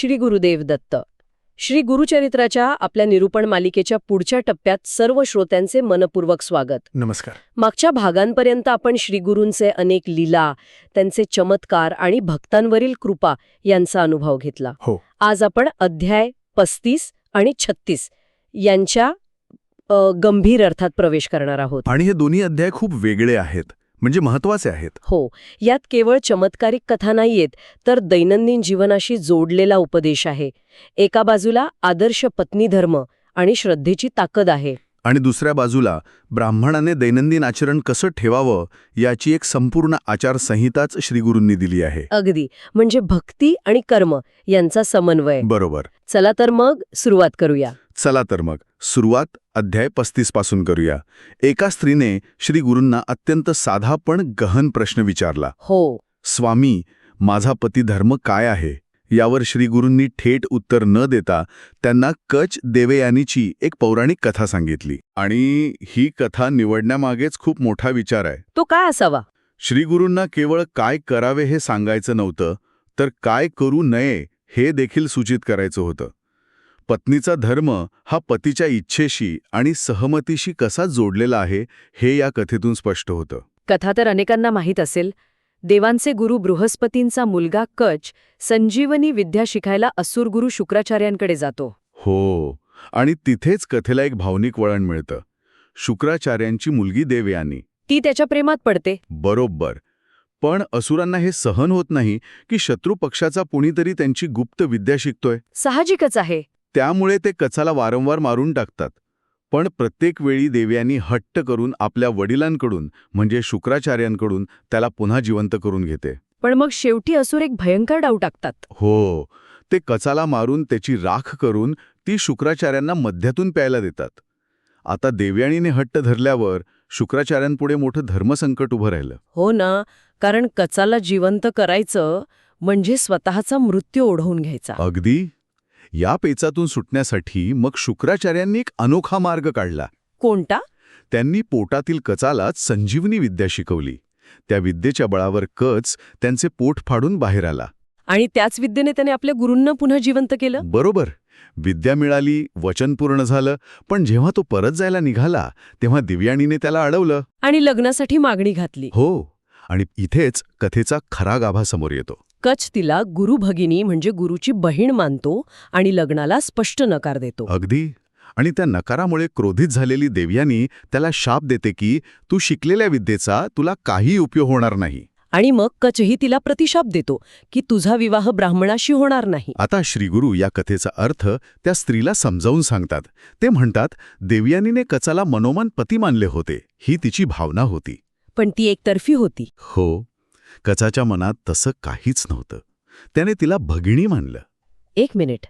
श्री गुरुदेव दत्त. श्री गुरुचरित्राच्या आपल्या निरूपण मालिकेच्या पुढच्या टप्प्यात सर्व श्रोत्यांचे मनपूर्वक स्वागत. नमस्कार. मागच्या भागांपर्यंत आपण श्रीगुरूंचे अनेक लीला त्यांचे चमत्कार आणि भक्तांवरील कृपा यांचा अनुभव घेतला. हो. आज आपण अध्याय पस्तीस आणि छत्तीस यांच्या गंभीर अर्थात प्रवेश करणार आहोत. आणि हे दोन्ही अध्याय खूप वेगळे आहेत. म्हणजे महत्त्वाचे आहेत. हो यात केवळ चमत्कारिक कथा नाहीयेत तर दैनंदिन जीवनाशी जोडलेला उपदेश आहे. एका बाजूला आदर्श पत्नी धर्म आणि श्रद्धेची ताकद आहे. आणि दुसऱ्या बाजूला ब्राह्मणाने दैनंदिन आचरण कसं ठेवावं याची एक संपूर्ण आचारसंहिताच श्रीगुरूंनी दिली आहे. अगदी. म्हणजे भक्ती आणि कर्म यांचा समन्वय. बरोबर. चला तर मग सुरुवात करूया. चला तर मग. सुरुवात अध्याय पस्तीसपासून करूया. एका स्त्रीने श्रीगुरूंना अत्यंत साधा पण गहन प्रश्न विचारला. हो. स्वामी माझा पती धर्म काय आहे? यावर श्रीगुरूंनी थेट उत्तर न देता त्यांना कच देवयानीची एक पौराणिक कथा सांगितली. आणि ही कथा निवडण्यामागेच खूप मोठा विचार आहे. तो काय असावा? श्रीगुरूंना केवळ काय करावे हे सांगायचं नव्हतं तर काय करू नये हे देखील सूचित करायचं होतं. पत्नीचा धर्म हा पतीच्या इच्छेशी आणि सहमतीशी कसा जोडलेला आहे हे या कथेतून स्पष्ट होतं. कथा तर अनेकांना माहीत असेल. देवांचे गुरु बृहस्पतींचा मुलगा कच संजीवनी विद्या शिकायला असुर गुरु शुक्राचार्यांकडे जातो. हो आणि तिथेच कथेला एक भावनिक वळण मिळतं. शुक्राचार्यांची मुलगी देवयानी. ती त्याच्या प्रेमात पडते. बरोबर. पण असुरांना हे सहन होत नाही की शत्रू पक्षाचा कुणीतरी त्यांची गुप्त विद्या शिकतोय. साहजिकच आहे. त्यामुळे ते कचाला वारंवार मारून टाकतात. पण प्रत्येक वेळी देवयानी हट्ट करून आपल्या वडिलांकडून म्हणजे शुक्राचार्यांकडून त्याला पुन्हा जिवंत करून घेते. पण मग शेवटी असुर एक भयंकर डाव टाकतात. हो. ते कचाला मारून त्याची राख करून ती शुक्राचार्यांना मध्यातून प्यायला देतात. आता देवयानीने हट्ट धरल्यावर शुक्राचार्यांपुढे मोठं धर्मसंकट उभं राहिलं. हो ना कारण कचाला जिवंत करायचं म्हणजे स्वतःचा मृत्यू ओढवून घ्यायचा. अगदी? या पेचातून सुटण्यासाठी मग शुक्राचार्यांनी एक अनोखा मार्ग काढला. कोणता? त्यांनी पोटातील कचालाच संजीवनी विद्या शिकवली. त्या विद्येच्या बळावर कच त्यांचे पोट फाडून बाहेर आला. आणि त्याच विद्येने त्याने आपल्या गुरूंना पुन्हा जिवंत केलं? बरोबर. विद्या मिळाली वचन पूर्ण झालं पण जेव्हा तो परत जायला निघाला तेव्हा दिव्याणीने त्याला अडवलं. आणि लग्नासाठी मागणी घातली. हो. आणि इथेच कथेचा खरा गाभा समोर येतो. कच तिला गुरु भगिनी म्हणजे गुरुची बहीण मानतो आणि लग्नाला स्पष्ट नकार देतो. अगदी. आणि त्या नकारामुळे क्रोधित झालेली देवयानी त्याला शाप देते की तू शिकलेल्या विद्येचा तुला काही उपयोग होणार नाही. आणि मग कचही तिला प्रतिशाप देतो की तुझा विवाह ब्राह्मणाशी होणार नाही. आता श्रीगुरू या कथेचा अर्थ त्या स्त्रीला समजावून सांगतात. ते म्हणतात देवयानीने कचाला मनोमन पती मानले होते. ही तिची भावना होती. पण ती एकतर्फी होती. हो. कचाच्या मनात तसं काहीच नव्हतं. त्याने तिला भगिनी मानलं. एक मिनिट.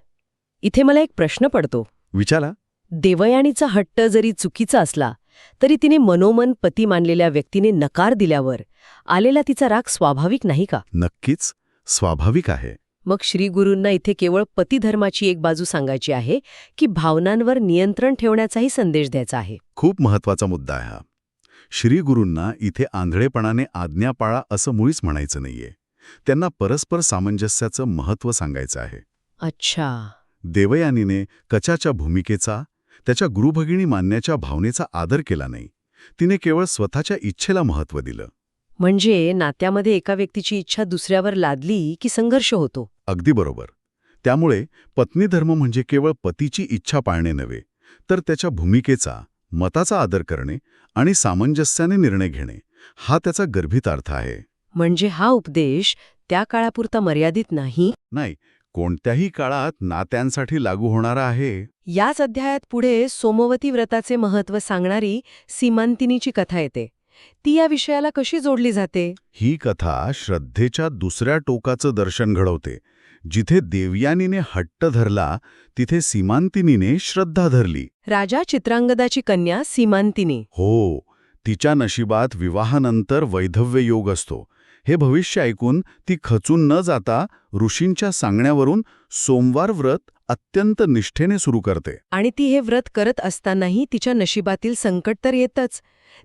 इथे मला एक प्रश्न पडतो. विचारा. देवयानीचा हट्ट जरी चुकीचा असला तरी तिने मनोमन पती मानलेल्या व्यक्तीने नकार दिल्यावर आलेला तिचा राग स्वाभाविक नाही का? नक्कीच स्वाभाविक आहे. मग श्रीगुरूंना इथे केवळ पतिधर्माची एक बाजू सांगायची आहे की भावनांवर नियंत्रण ठेवण्याचाही संदेश द्यायचा आहे. खूप महत्त्वाचा मुद्दा आहे हा. श्रीगुरूंना इथे आंधळेपणाने आज्ञा पाळा असं मुळीच म्हणायचं नाहीये. त्यांना परस्पर सामंजस्याचं महत्त्व सांगायचं आहे. अच्छा. देवयानीने कचाच्या भूमिकेचा त्याच्या गुरुभगिनी मानण्याच्या भावनेचा आदर केला नाही. तिने केवळ स्वतःच्या इच्छेला महत्त्व दिलं. म्हणजे नात्यामध्ये एका व्यक्तीची इच्छा दुसऱ्यावर लादली की संघर्ष होतो? अगदी बरोबर. त्यामुळे पत्नीधर्म म्हणजे केवळ पतीची इच्छा पाळणे नव्हे तर त्याच्या भूमिकेचा मताचा आदर करणे आणि सामंजस्याने निर्णय घेणे हा त्याचा गर्भित अर्थ आहे. म्हणजे हा उपदेश त्या काळापुरता मर्यादित नाही? नाही कोणत्याही काळात नात्यांसाठी लागू होणारा आहे. याच अध्यायात पुढे सोमवती व्रताचे महत्त्व सांगणारी सीमांतिनीची कथा येते. ती या विषयाला कशी जोडली जाते? ही कथा श्रद्धेच्या दुसऱ्या टोकाचं दर्शन घडवते. जिथे देवयानीने हट्ट धरला तिथे सीमांतिनीने श्रद्धा धरली. राजा चित्रांगदाची कन्या सीमांतिनी. हो तिच्या नशिबात विवाहानंतर वैधव्य योग असतो. हे भविष्य ऐकून ती खचून न जाता ऋषींच्या सांगण्यावरून सोमवार व्रत अत्यंत निष्ठेने सुरू करते. आणि ती हे व्रत करत असतानाही तिच्या नशिबातील संकट तर येतच.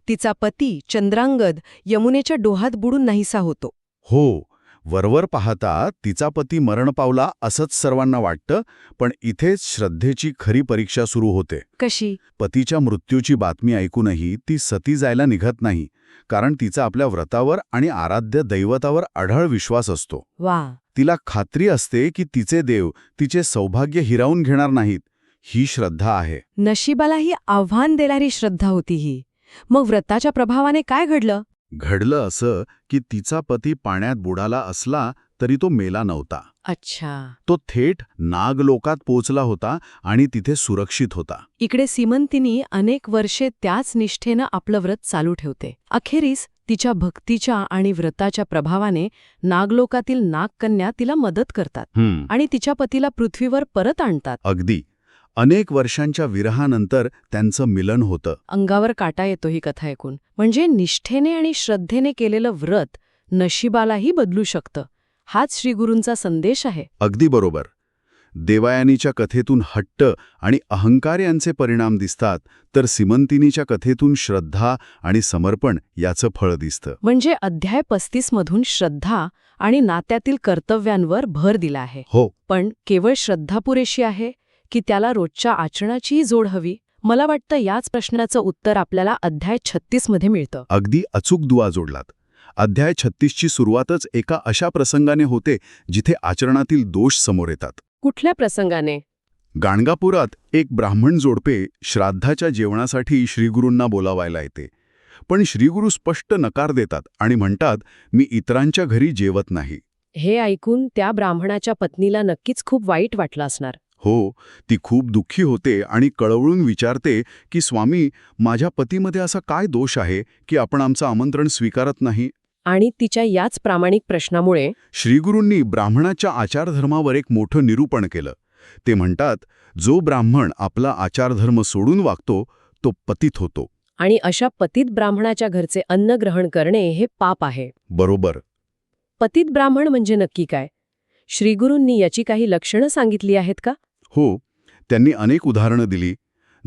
तिचा पती चंद्रांगद यमुनेच्या डोहात बुडून नाहीसा होतो. हो वरवर पाहता तिचा पती मरण पावला असंच सर्वांना वाटतं पण इथेच श्रद्धेची खरी परीक्षा सुरू होते. कशी? पतीच्या मृत्यूची बातमी ऐकूनही ती सती जायला निघत नाही कारण तिचा आपल्या व्रतावर आणि आराध्य दैवतावर अढळ विश्वास असतो. वा. तिला खात्री असते की तिचे देव तिचे सौभाग्य हिरावून घेणार नाहीत ही श्रद्धा आहे. नशिबालाही आव्हान देणारी श्रद्धा होती ही. मग व्रताच्या प्रभावाने काय घडलं? घडलं असं की तिचा पती पाण्यात बुडाला असला तरी तो मेला नव्हता. अच्छा. तो थेट नागलोकात पोचला होता आणि तिथे सुरक्षित होता. इकडे सीमंतिनी अनेक वर्षे त्याच निष्ठेनं आपलं व्रत चालू ठेवते. अखेरीस तिच्या भक्तीच्या आणि व्रताच्या प्रभावाने नागलोकातील नागकन्या तिला मदत करतात हम्म. आणि तिच्या पतीला पृथ्वीवर परत आणतात. अगदी. अनेक वर्षांच्या विरहानंतर त्यांचं मिलन होतं. अंगावर काटा येतो ही कथा ऐकून. म्हणजे निष्ठेने आणि श्रद्धेने केलेलं व्रत नशिबालाही बदलू शकतं. हाच श्रीगुरूंचा संदेश आहे. अगदी बरोबर. देवायानीच्या कथेतून हट्ट आणि अहंकार यांचे परिणाम दिसतात तर सिमंतिनीच्या कथेतून श्रद्धा आणि समर्पण याचं फळ दिसतं. म्हणजे अध्याय पस्तीस मधून श्रद्धा आणि नात्यातील कर्तव्यांवर भर दिला आहे. हो. पण केवळ श्रद्धा पुरेशी आहे? की त्याला रोजच्या आचरणाचीही जोड हवी. मला वाटतं याच प्रश्नाचं उत्तर आपल्याला अध्याय छत्तीसमध्ये मिळतं. अगदी अचूक दुवा जोडलात. अध्याय छत्तीसची सुरुवातच एका अशा प्रसंगाने होते जिथे आचरणातील दोष समोर येतात. कुठल्या प्रसंगाने? गाणगापुरात एक ब्राह्मण जोडपे श्राद्धाच्या जेवणासाठी श्रीगुरूंना बोलावायला येते. पण श्रीगुरू स्पष्ट नकार देतात आणि म्हणतात मी इतरांच्या घरी जेवत नाही. हे ऐकून त्या ब्राह्मणाच्या पत्नीला नक्कीच खूप वाईट वाटलं असणार. हो ती खूप दुःखी होते आणि कळवळून विचारते की स्वामी माझ्या पतीमध्ये असा काय दोष आहे की आपण आमचं आमंत्रण स्वीकारत नाही? आणि तिच्या याच प्रामाणिक प्रश्नामुळे श्रीगुरूंनी ब्राह्मणाच्या आचारधर्मावर एक मोठं निरूपण केलं. ते म्हणतात जो ब्राह्मण आपला आचारधर्म सोडून वागतो तो पतित होतो. आणि अशा पतित ब्राह्मणाच्या घरचे अन्न ग्रहण करणे हे पाप आहे. बरोबर. पतित ब्राह्मण म्हणजे नक्की काय? श्रीगुरूंनी याची काही लक्षणं सांगितली आहेत का? हो त्यांनी अनेक उदाहरणं दिली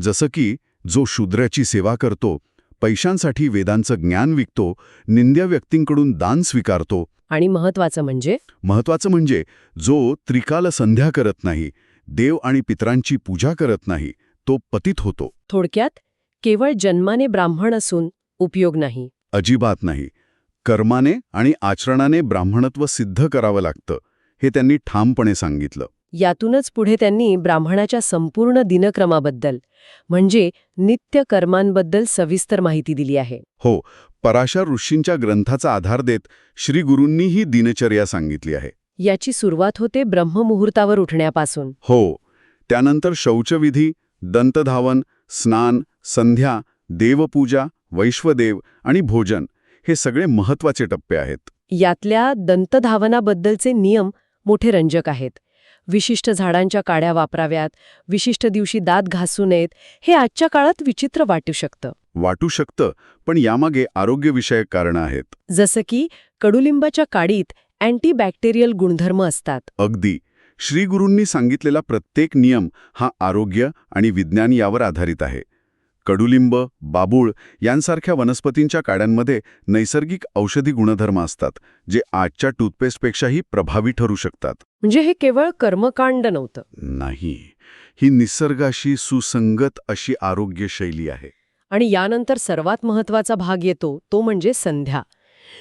जसं की जो शूद्राची सेवा करतो पैशांसाठी वेदांचं ज्ञान विकतो निंद्य व्यक्तींकडून दान स्वीकारतो. आणि महत्वाचं म्हणजे? महत्वाचं म्हणजे जो त्रिकाल संध्या करत नाही देव आणि पितरांची पूजा करत नाही तो पतित होतो. थोडक्यात केवळ जन्माने ब्राह्मण असून उपयोग नाही. अजिबात नाही. कर्माने आणि आचरणाने ब्राह्मणत्व सिद्ध करावं लागतं हे त्यांनी ठामपणे सांगितलं. यातूनच पुढे त्यांनी ब्राह्मणाच्या संपूर्ण दिनक्रमाबद्दल म्हणजे नित्य कर्मांबद्दल सविस्तर माहिती दिली आहे. हो पराशर ऋषींच्या ग्रंथाचा आधार देत श्रीगुरूंनी ही दिनचर्या सांगितली आहे. याची सुरुवात होते ब्रह्ममुहूर्तावर उठण्यापासून. हो त्यानंतर शौचविधी दंतधावन स्नान संध्या देवपूजा वैश्वदेव आणि भोजन हे सगळे महत्त्वाचे टप्पे आहेत. यातल्या दंतधावनाबद्दलचे नियम मोठे रंजक आहेत. विशिष्ट झाडांच्या काड्या वापराव्यात विशिष्ट दिवशी दात घासू नयेत हे आजच्या काळात विचित्र वाटू शकतं. वाटू शकतं पण यामागे आरोग्यविषयक कारणं आहेत. जसं की कडुलिंबाच्या काडीत अँटीबॅक्टेरियल गुणधर्म असतात. अगदी. श्रीगुरूंनी सांगितलेला प्रत्येक नियम हा आरोग्य आणि विज्ञान यावर आधारित आहे. कडुलिंब बाबूळ यांसारख्या वनस्पतींच्या काड्यांमध्ये नैसर्गिक औषधी गुणधर्म असतात जे आजच्या टूथपेस्टपेक्षाही प्रभावी ठरू शकतात. म्हणजे हे केवळ कर्मकांड नव्हतं. नाही ही निसर्गाशी सुसंगत अशी आरोग्यशैली आहे. आणि यानंतर सर्वात महत्त्वाचा भाग येतो तो म्हणजे संध्या.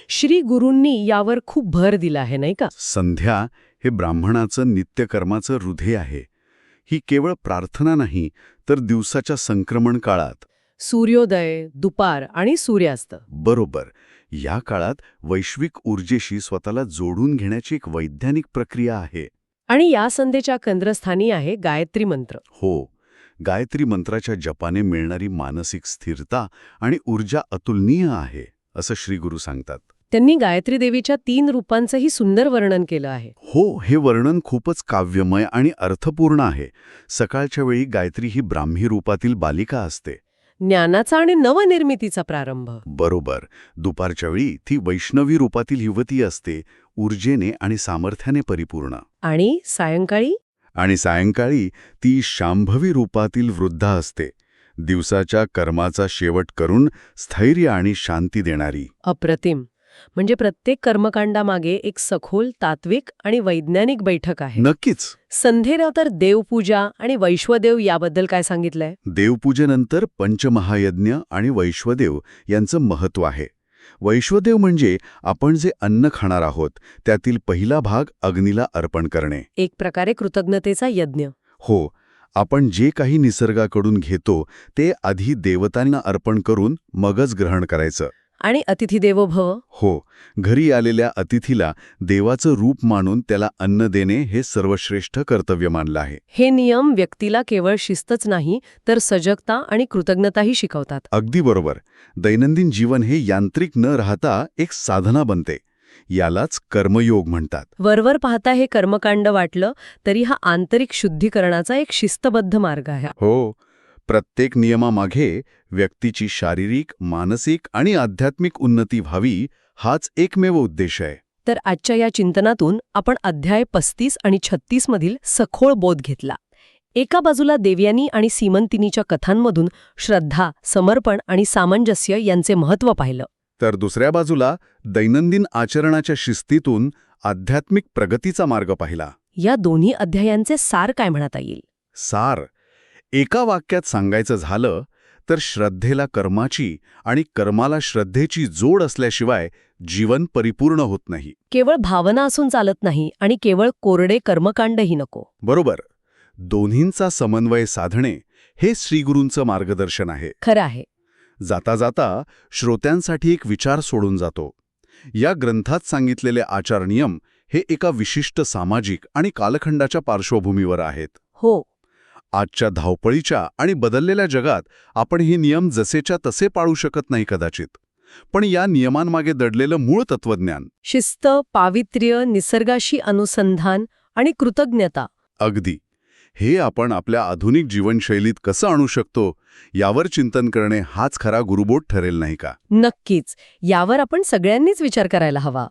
श्री गुरूंनी यावर खूप भर दिला आहे नाही का? संध्या हे ब्राह्मणाचं नित्यकर्माचं हृदय आहे. ही केवळ प्रार्थना नाही तर दिवसाच्या संक्रमण काळात. सूर्योदय दुपार आणि सूर्यास्त. बरोबर. या काळात वैश्विक ऊर्जेशी स्वतःला जोडून घेण्याची एक वैज्ञानिक प्रक्रिया आहे. आणि या संध्येच्या केंद्रस्थानी आहे गायत्री मंत्र. हो. गायत्री मंत्राच्या जपाने मिळणारी मानसिक स्थिरता आणि ऊर्जा अतुलनीय आहे असं श्रीगुरू सांगतात. त्यांनी गायत्री देवीच्या तीन रूपांचंही सुंदर वर्णन केलं आहे. हो हे वर्णन खूपच काव्यमय आणि अर्थपूर्ण आहे. सकाळच्या वेळी गायत्री ही ब्राह्मी रूपातील बालिका असते. ज्ञानाचा आणि नवनिर्मितीचा प्रारंभ. बरोबर. दुपारच्या वेळी ती वैष्णवी रूपातील युवती असते ऊर्जेने आणि सामर्थ्याने परिपूर्ण. आणि सायंकाळी? आणि सायंकाळी ती शांभवी रूपातील वृद्धा असते. दिवसाच्या कर्माचा शेवट करून स्थैर्य आणि शांती देणारी. अप्रतिम. म्हणजे प्रत्येक कर्मकांडामागे एक सखोल तात्विक आणि वैज्ञानिक बैठक आहे. नक्कीच. संध्येनं तर देवपूजा आणि वैश्वदेव याबद्दल काय सांगितलंय? देवपूजेनंतर पंचमहायज्ञ आणि वैश्वदेव यांचं महत्त्व आहे. वैश्वदेव म्हणजे आपण जे अन्न खाणार आहोत त्यातील पहिला भाग अग्नीला अर्पण करणे. एक प्रकारे कृतज्ञतेचा यज्ञ. हो आपण जे काही निसर्गाकडून घेतो ते आधी देवतांना अर्पण करून मगच ग्रहण करायचं. आणि अतिथी देवो भव हो घरी आलेल्या अतिथीला देवाचं रूप मानून त्याला अन्न देणे हे सर्वश्रेष्ठ कर्तव्य मानलं आहे. हे नियम व्यक्तीला केवळ शिस्तच नाही तर सजगता आणि कृतज्ञताही शिकवतात. अगदी बरोबर. दैनंदिन जीवन हे यांत्रिक न राहता एक साधना बनते. यालाच कर्मयोग म्हणतात. वरवर पाहता हे कर्मकांड वाटलं तरी हा आंतरिक शुद्धीकरणाचा एक शिस्तबद्ध मार्ग आहे. हो प्रत्येक नियमामागे व्यक्तीची शारीरिक मानसिक आणि आध्यात्मिक उन्नती व्हावी हाच एकमेव उद्देश आहे. तर आजच्या या चिंतनातून आपण अध्याय पस्तीस आणि छत्तीस मधील सखोळ बोध घेतला. एका बाजूला देवयानी आणि सीमंतिनीच्या कथांमधून श्रद्धा समर्पण आणि सामंजस्य यांचे महत्त्व पाहिलं. तर दुसऱ्या बाजूला दैनंदिन आचरणाच्या शिस्तीतून आध्यात्मिक प्रगतीचा मार्ग पाहिला. या दोन्ही अध्यायांचे सार काय म्हणता येईल? सार एका वाक्यात सांगायचं झालं तर श्रद्धेला कर्माची आणि कर्माला श्रद्धेची जोड असल्याशिवाय जीवन परिपूर्ण होत नाही. केवळ भावना असून चालत नाही आणि केवळ कोरडे कर्मकांडही नको. बरोबर. दोन्हींचा समन्वय साधणे हे श्रीगुरूंचं मार्गदर्शन आहे. खरं आहे. जाता जाता श्रोत्यांसाठी एक विचार सोडून जातो. या ग्रंथात सांगितलेले आचारनियम हे एका विशिष्ट सामाजिक आणि कालखंडाच्या पार्श्वभूमीवर आहेत. हो. आजच्या धावपळीच्या आणि बदललेल्या जगात आपण हे नियम जसेच्या तसे पाळू शकत नाही कदाचित. पण या नियमांमागे दडलेलं मूळ तत्वज्ञान शिस्त पावित्र्य निसर्गाशी अनुसंधान आणि कृतज्ञता. अगदी. हे आपण आपल्या आधुनिक जीवनशैलीत कसं आणू शकतो यावर चिंतन करणे हाच खरा गुरुबोध ठरेल नाही का? नक्कीच. यावर आपण सगळ्यांनीच विचार करायला हवा.